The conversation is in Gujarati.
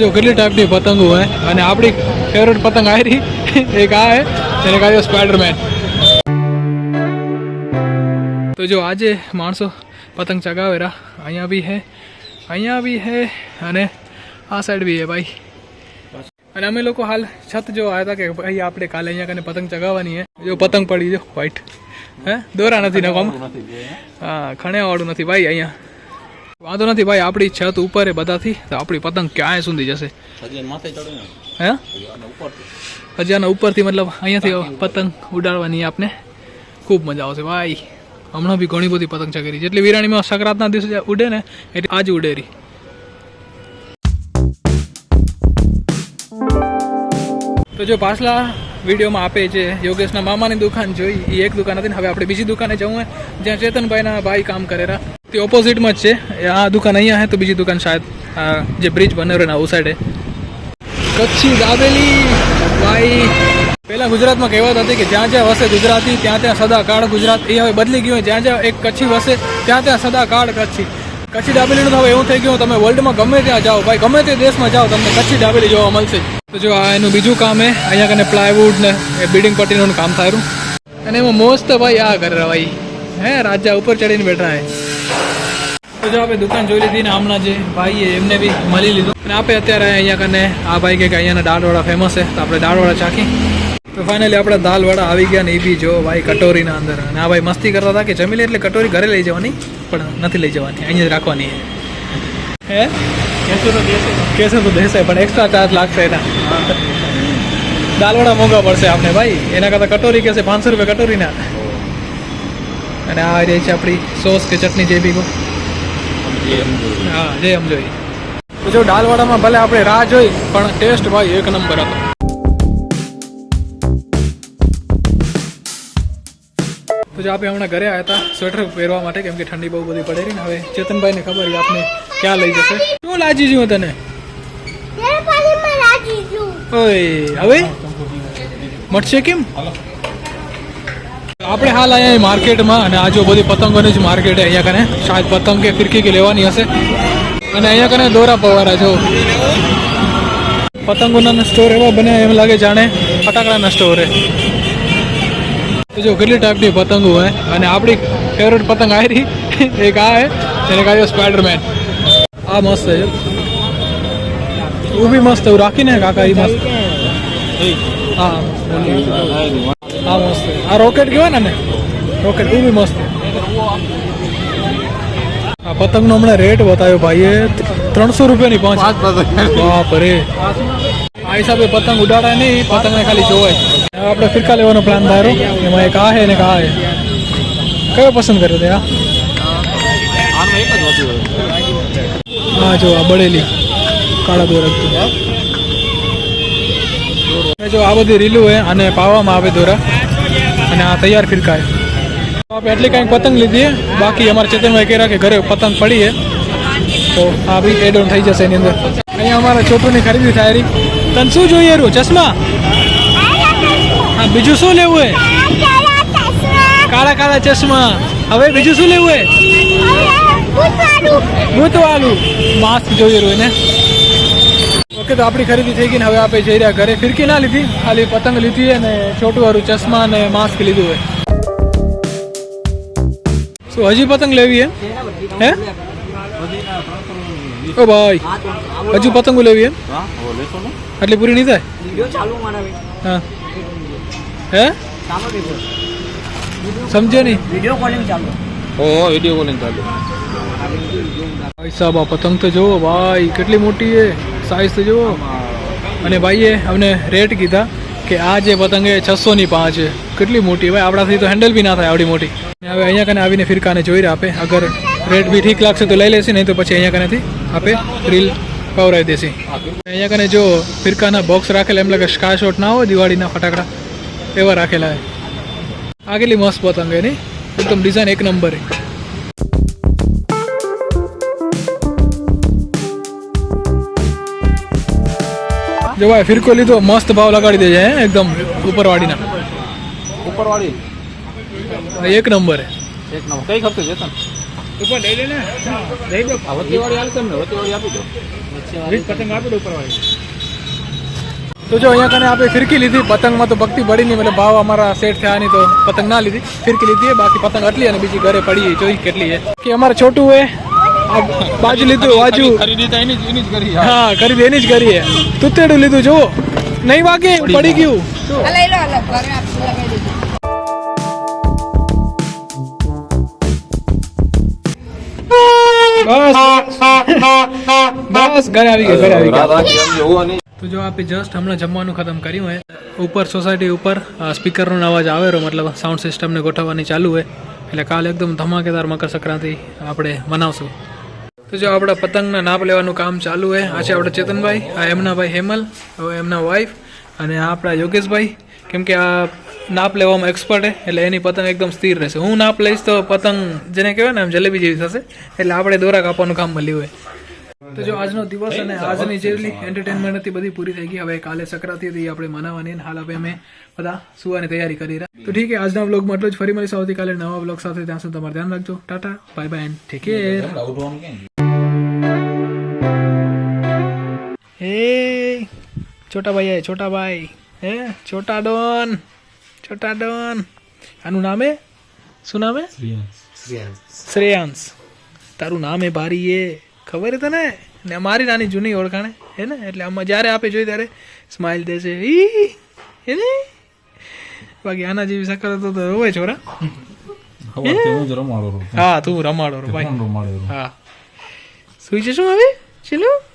જો કેટલી ટાઈપની પતંગો હે અને આપણી ફેવરેટ પતંગ આવી એક આ હે, એને કહ્યું સ્પાઈડરમેન તો જો આજે માણસો પતંગ ચગાવેરા અહીંયા બી હે, અહીંયા બી હે અને આ સાઈડ બી હે ભાઈ. અને અમે લોકો હાલ છત જો આવ્યા હતા કે ભાઈ આપણે કાલે અહીંયા કને પતંગ ચગાવવાની હે. જો પતંગ પડી જો વ્હાઈટ હે, દોરા નથી નકોમ હા ખણ્યા વાળું નથી ભાઈ અહીંયા. વાંધો નથી ભાઈ આપણી છત ઉપર બધાથી તો આપણી પતંગ ક્યાંય સુધી જશે? હે? હજી આના ઉપરથી મતલબ અહીંયાથી પતંગ ઉડાડવાની આપને ખૂબ મજા આવશે. ભાઈ હમણાં બી ઘણી બધી પતંગ ચગેરી. જેટલી વિરાણીમાં સંક્રાંતના દિવસે ઉડે ને એટલે આજ ઉડેરી. તો જો પાછલા વિડીયોમાં આપે છે યોગેશના મામાની દુકાન જોઈ એ એક દુકાન હતી ને હવે આપણે બીજી દુકાને જવું જ્યાં ચેતનભાઈના ભાઈ કામ કરેલા. તે ઓપોઝિટમાં જ છે. આ દુકાન અહીંયા હે તો બીજી દુકાન શાયદ જે બ્રિજ બન્યો રહે આવું સાઈડે કચ્છી દાબેલી, ભાઈ, પહેલા ગુજરાતમાં કહેવત હતી કે જ્યાં જ્યાં વસે ગુજરાતી, ત્યાં ત્યાં સદા કાળ ગુજરાત. એ હવે બદલી ગયું. જ્યાં જ્યાં એક કચ્છી વસે, ત્યાં ત્યાં સદા કાળ કચ્છી. કચ્છી દાબેલીનું તો હવે એવું થઈ ગયું, તમે વર્લ્ડમાં ગમે ત્યાં જાઓ, ભાઈ, ગમે તે દેશમાં જાઓ, તમને કચ્છી દાબેલી જોવા મળશે. તો જો આ એનું બીજું કામ એ અહીંયા કને પ્લાયવુડ ને એ બિલ્ડિંગ પટ્ટીનું કામ થાય અને એમાં મોસ્ત ભાઈ આ કરે ભાઈ હે, રાજા ઉપર ચડીને બેઠા હે. તો જો આપણે દુકાન જોઈ લીધી ને હમણાં જે ભાઈ એમને બી મળી લીધું. અને આપણે અત્યારે અહીંયા કને આ ભાઈ કે અહીંયાના દાળવાળા ફેમસ છે, તો આપણે દાળવાળા ચાખી. તો ફાઇનલી આપણે દાલવાળા આવી ગયા ને એ બી જો ભાઈ કટોરીના અંદર. અને આ ભાઈ મસ્તી કરતા હતા કે જમી એટલે કટોરી ઘરે લઈ જવાની, પણ નથી લઈ જવાની. અહીંયા જ રાખવાની હે? કેસો તો દેશે પણ એક્સ્ટ્રા ચાર્જ લાગશે એના. દાલવાળા મોંઘા પડશે આપણે ભાઈ. એના કરતાં કટોરી કહેશે પાંચસો રૂપિયા કટોરીના. અને આ રહી છે આપણી સોસ કે ચટણી જે બી હા જે એમ તો જો દાલવાડામાં ભલે આપણે રાહ જોઈ પણ ટેસ્ટ ભાઈ એક નંબર હતો. તો જો આપણે હમણાં ઘરે આવ્યા હતા સ્વેટર પહેરવા માટે કેમ કે ઠંડી બહુ બધી પડે ને હવે ચેતનભાઈને ખબર છે આપને ક્યાં લઈ જશે. શું લાજી છું તને? ઓય હવે? મળશે કેમ? આપણે હાલ અહીંયા માર્કેટમાં અને આજુ બધી પતંગોની જ માર્કેટ અહીંયા કને. શાયદ પતંગ કે ફિરકી કે લેવાની હશે. અને અહીંયા કને દોરા પવારા જો. પતંગોના સ્ટોર એવા બને એમ લાગે જાણે ફટાકડાના સ્ટોર જો કેટલી ટાઈપની પતંગો હોય. અને આપણી ફેવરેટ પતંગ આવી રહી. એક આ હે એને કહ્યું સ્પાઈડરમેન આ મસ્ત છે. ઊભી મસ્ત એવું રાખીને કાકા એ મસ્ત. હા. હા મસ્ત. આ રોકેટ કહેવાય ને રોકેટ એ બી મસ્ત. આ પતંગનો હમણાં રેટ બતાવ્યો ભાઈએ. ત્રણસો રૂપિયાની પાંચ. બાપ રે. આ હિસાબે પતંગ ઉડાડાય નહીં પતંગને ખાલી જોવાય. આપણે ફિરકા લેવાનો પ્લાન ધારો. એમાં એક આ હે ને એક આ હે કયો પસંદ કર્યો તે આ? હા જો આ બળેલી. કાળા દોરા જો આ બધી રીલું હોય અને પાવામાં આવે દોરા અને આ તૈયાર ફિરકાય. આપણે એટલી કાંઈક પતંગ લીધી બાકી અમારે ચેતનભાઈ કહેરા કે ઘરે પતંગ પડી છે. તો આ બી એડ ઓન થઈ જશે એની અંદર. અહીંયા અમારા છોટુની ખરીદી થાય રહી. તને શું જોઈએ રહ્યું ચશ્મા? હા બીજું શું લેવું હે કાળા કાળા ચશ્મા. હવે બીજું શું લેવું હે ભૂતવાળું. માસ્ક જોઈએ રહ્યું એને. ઓકે તો આપણી ખરીદી થઈ ગઈ ને હવે આપણે જઈ રહ્યા ઘરે. ફિરકી ના લીધી ખાલી પતંગ લીધી અને છોટું વાળું ચશ્મા અને માસ્ક લીધું હોય. શું હજી પતંગ લેવી હે હે? ઓ ભાઈ હજુ પતંગો લેવી એમ? આટલી પૂરી નહીં થાય? હા. હે? સમજે નહીં? ઓ વીડિયો કોલિંગ ચાલુ. ભાઈ સાહેબ આ પતંગ તો જુઓ ભાઈ કેટલી મોટી છે સાઈઝ તો જુઓ અને ભાઈએ અમને રેટ કીધા કે આ જે પતંગ છે છસોની પાંચ છે. કેટલી મોટી? ભાઈ, આપણાથી તો હેન્ડલ બી ના થાય આવડી મોટી. હવે અહીંયા કને આવીને ફિરકાને જોઈ આપે. અગર રેટ બી ઠીક લાગશે તો લઈ લેશે, નહીં તો પછી અહીંયા કનેથી આપે રીલ પવરાવી દેશે. અહીંયા કને જો ફિરકાના બોક્સ રાખેલા, એમ લાગે સ્કાય શોટ ના હોય, દિવાળીના ફટાકડા. એવા રાખેલા આ કેટલી મસ્ત પતંગ એની એકદમ ડિઝાઇન એક નંબર જો ભાઈ ફિરકો લીધો મસ્ત ભાવ લગાડી દેજે હે એકદમ ઉપરવાડીના ઉપરવાડી એક નંબર એક નંબર. કઈ ખપતી છે તને? ઉપર લઈ લે ને. લઈ દો આ વચ્ચેવાળી તમને ને વચ્ચેવાળી આપી દો. વીસ પતંગ આપી દો ઉપરવાળી. તો જો અહીંયા કને આપણે ફિરકી લીધી પતંગમાં તો ભક્તિ પડી નહીં મતલબ ભાવ અમારા સેટ થયા નહીં તો પતંગ ના લીધી. ફિરકી લીધી બાકી પતંગ આટલી અને બીજી ઘરે પડી જોઈ કેટલી છે કે અમારે છોટું હોય બાજુ લીધું બાજુ. ખરીદી એની જ એની જ કરી હા. કરી એની જ કરીએ. તુતેડું લીધું જુઓ. નહીં વાગે પડી ગયું. લઈ લો લો ઘરે આપશું લગાવી દીધું બસ. ઘરે આવી ગયો ઘરે આવી ગયો રાધાજી એમ જોવો નહીં. તો જો આપણે જસ્ટ હમણાં જમવાનું ખતમ કર્યું હોય ઉપર સોસાયટી ઉપર સ્પીકરનો અવાજ આવેલો મતલબ સાઉન્ડ સિસ્ટમને ગોઠવવાની ચાલુ હોય એટલે કાલે એકદમ ધમાકેદાર મકર સંક્રાંતિ આપણે મનાવશું. તો જો આપણા પતંગના નાપ લેવાનું કામ ચાલુ હોય આ છે આપણા ચેતનભાઈ, આ એમના ભાઈ હેમલ, હવે એમના વાઈફ અને આપણા યોગેશભાઈ. કેમ કે આ નાપ લેવામાં એક્સપર્ટ છે, એટલે એની પતંગ એકદમ સ્થિર રહેશે. હું નાપ લઈશ તો પતંગ જેને કહેવાય ને આમ જલેબી જેવી થશે, એટલે આપણે દોરા કાપવાનું કામ મળ્યું હોય. તો જો આજનો દિવસ અને આજની જેટલી એન્ટરટેનમેન્ટ હતી, બધી પૂરી થઈ ગઈ. હવે કાલે સંક્રાંતિ હતી આપણે મનાવવાની હાલ હવે અમે બધા સુવાની તૈયારી કરી રહ્યા. તો ઠીક છે, આજના બ્લોગમાં એટલું જ. ફરી મળીશું આવતીકાલે નવા બ્લોગ સાથે. ત્યાં સુધી તમારે ધ્યાન રાખજો. ટાટા બાય બાય એન્ડ હે છોટા ભાઈ છોટા ભાઈ. હે? છોટા ડોન. છોટા ડોન. આનું નામ હે? શું નામ હે? શ્રેયાંશ તારું નામ હે ભારી એ. ખબર હે તને? ને મારી નાની જૂની ઓળખાણે. હે ને? એટલે આમાં જ્યારે આપે જોઈ ત્યારે સ્માઇલ દેશે ઈ! હે ને? બાકી આના જેવી સકર તો તો રોવે છોરા. હું? તું રમાડો રો ભાઈ. હા. સુઈ જશું હવે? ચલો